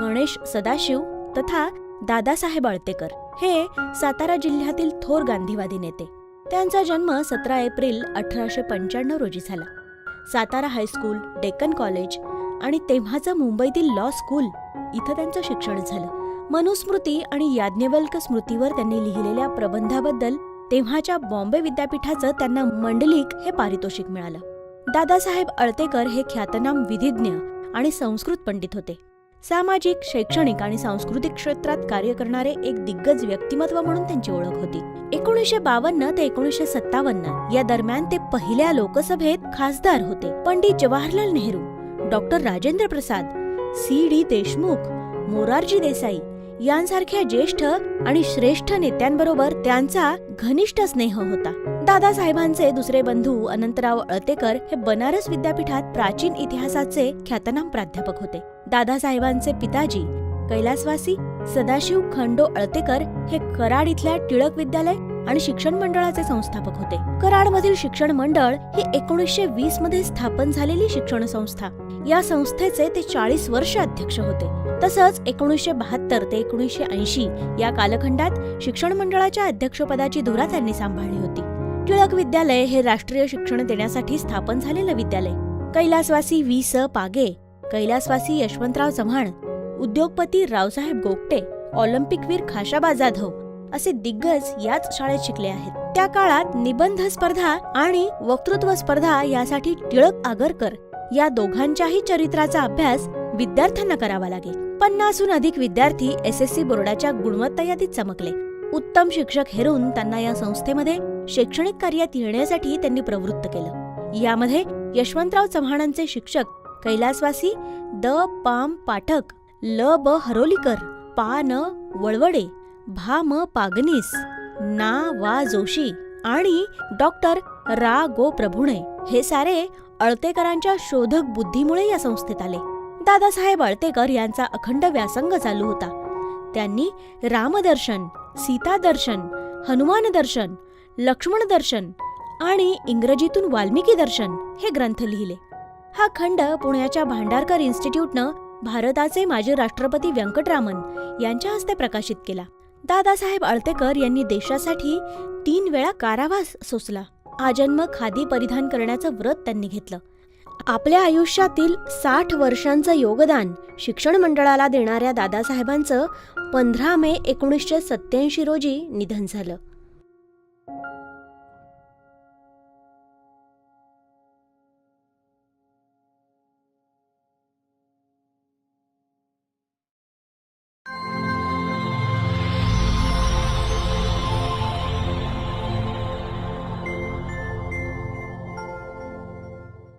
गणेश सदाशिव तथा दादासाहेब आळतेकर हे सातारा जिल्ह्यातील थोर गांधीवादी नेते. त्यांचा जन्म सतरा एप्रिल अठराशे पंच्याण्णव रोजी झाला. सातारा हायस्कूल डेक्कन कॉलेज आणि तेव्हाचं मुंबईतील लॉ स्कूल इथं त्यांचं शिक्षण झालं. मनुस्मृती आणि याज्ञवल्क स्मृतीवर त्यांनी लिहिलेल्या प्रबंधाबद्दल तेव्हाच्या बॉम्बे विद्यापीठाचं त्यांना मंडलिक हे पारितोषिक मिळालं. दादासाहेब अळतेकर हे ख्यातनाम विधिज्ञ आणि संस्कृत पंडित होते. सामाजिक शैक्षणिक आणि सांस्कृतिक क्षेत्रात कार्य करणारे एक दिग्गज व्यक्तिमत्व म्हणून त्यांची ओळख होती. एकोणीसशे बावन्न ते एकोणीसशे सत्तावन्न या दरम्यान ते पहिल्या लोकसभेत खासदार होते. Pandit Jawaharlal Nehru doctor Rajendra Prasad C. D. Deshmukh Morarji Desai यांसारख्या ज्येष्ठ आणि श्रेष्ठ नेत्यांबरोबर त्यांचा घनिष्ठ स्नेह होता. दादासाहेबांचे दुसरे बंधू अनंतराव अळतेकर हे बनारस विद्यापीठात प्राचीन इतिहासाचे ख्यातनाम प्राध्यापक होते. दादासाहेबांचे पिताजी कैलासवासी सदाशिव खंडो अळतेकर हे कराड इथल्या टिळक विद्यालय आणि शिक्षण मंडळाचे संस्थापक होते. कराडमधील शिक्षण मंडळ ही एकोणीसशे वीसमध्ये स्थापन झालेली शिक्षण संस्था. या संस्थेचे ते चाळीस वर्ष अध्यक्ष होते. तसंच एकोणीसशे बहात्तर ते एकोणीसशे ऐंशी या कालखंडात शिक्षण मंडळाच्या अध्यक्षपदाची धुरा त्यांनी सांभाळली होती. टिळक विद्यालय हे राष्ट्रीय शिक्षण देण्यासाठी स्थापन झालेलं विद्यालय. कैलासवासी वी स पागे कैलासवासी यशवंतराव चव्हाण उद्योगपती रावसाहेब गोगटे ऑलिम्पिकवीर खाशाबा जाधव असे दिग्गज याच शाळेत शिकले आहेत. त्या काळात निबंध स्पर्धा आणि वक्तृत्व स्पर्धा यासाठी टिळक आगरकर या दोघांच्याही चरित्राचा अभ्यास विद्यार्थ्यांना करावा लागे पन्नासहून अधिक विद्यार्थी एस एस सी बोर्डाच्या गुणवत्ता यादीत चमकले. उत्तम शिक्षक हेरून त्यांना या संस्थेमध्ये शैक्षणिक कार्यात येण्यासाठी त्यांनी प्रवृत्त केलं. यामध्ये यशवंतराव चव्हाणांचे शिक्षक कैलासवासी द पाम पाठक ल ब हरोलीकर पा न वळवडे भा म पागनीस ना वा जोशी आणि डॉक्टर रा गो प्रभुणे हे सारे अळतेकरांच्या शोधक बुद्धीमुळे या संस्थेत आले. दादासाहेब अळतेकर यांचा अखंड व्यासंग चालू होता. त्यांनी रामदर्शन सीतादर्शन हनुमान दर्शन लक्ष्मण दर्शन आणि इंग्रजीतून वाल्मिकी दर्शन हे ग्रंथ लिहिले. हा खंड पुण्याच्या भांडारकर इन्स्टिट्यूटनं भारताचे माजी राष्ट्रपती व्यंकटरामन यांच्या हस्ते प्रकाशित केला. दादासाहेब आळतेकर यांनी देशासाठी तीन वेळा कारावास सोसला. आजन्म खादी परिधान करण्याचं व्रत त्यांनी घेतलं. आपल्या आयुष्यातील साठ वर्षांचं योगदान शिक्षण मंडळाला देणाऱ्या दादासाहेबांचं पंधरा मे एकोणीसशे सत्याऐंशी रोजी निधन झालं.